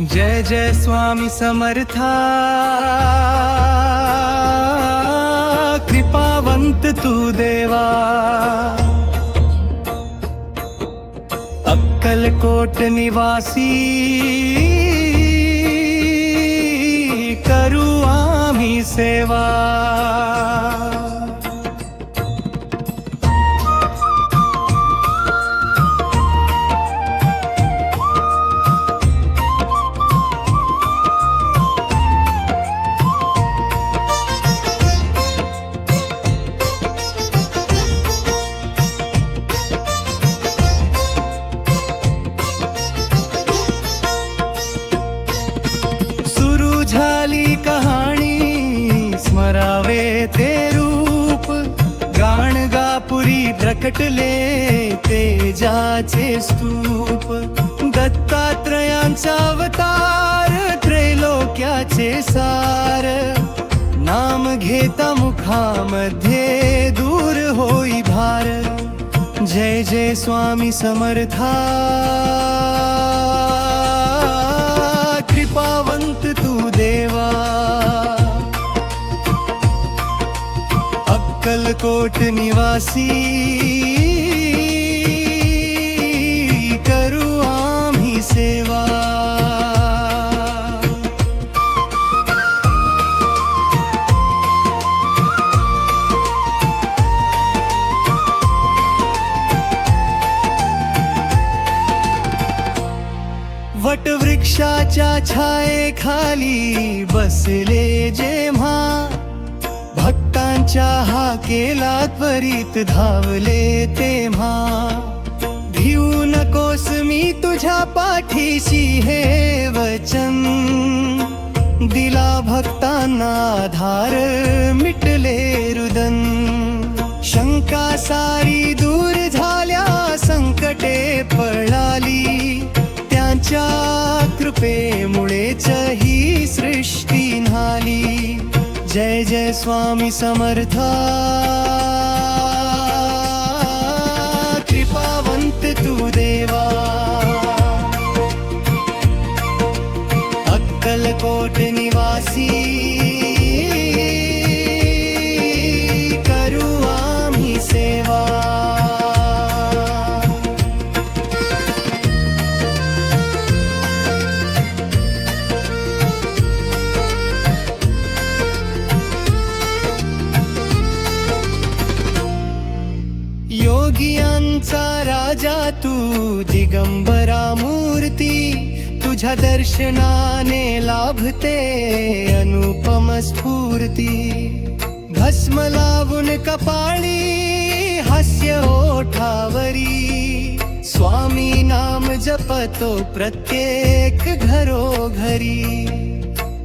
जय जय स्वामी समर्था। कृपावंत तू देवा। अक्कलकोट निवासी। करू आम्ही सेवा। गाणगापुरी प्रकटले तेजाचे स्तूप। दत्तात्रयांचा अवतार त्रैलोक्याचे सार। नाम घेता मुखामध्ये दूर होई भार। जय जय स्वामी समर्था। कृपावंत कोट निवासी करूँ आम ही सेवा। वट वृक्षाच्या छाये खाली बसले जेव्हा भक्तांच्या हाकेला त्वरित धावले तेव्हा. भिऊ नकोस मी तुझ्या पाठीशी हे वचन. दिला भक्तांना आधार मिटले रुदन. शंका सारी दूर झाल्या संकटे पळाली. त्यांच्या कृपेमुळेच ही सृष्टी न्हाली जय जय स्वामी समर्था। कृपावंत तू देवा। अक्कलकोट दिगंबरा मूर्ती तुझ्या दर्शनाने लाभते अनुपम स्फूर्ती. भस्म लावून कपाळी हास्य ओठावरी. स्वामी नाम जपतो प्रत्येक घरोघरी.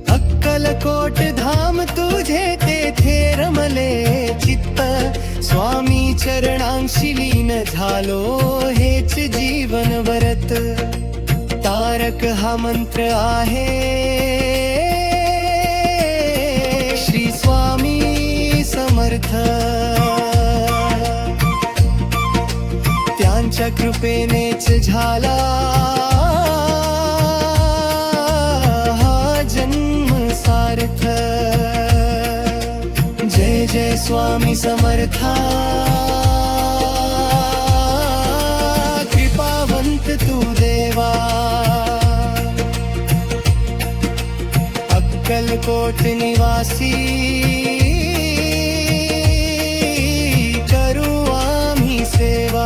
अक्कलकोट धाम तुझे तेथे रमले चित्त. स्वामी चरणांशी लीन झालो हेच जीवन व्रत तारक हा मंत्र आहे. श्री स्वामी समर्थ. त्यांच्या कृपेनेच झाला हा जन्म सार्थ. जय जय स्वामी समर्था. कोट निवासी करूँ आमी सेवा।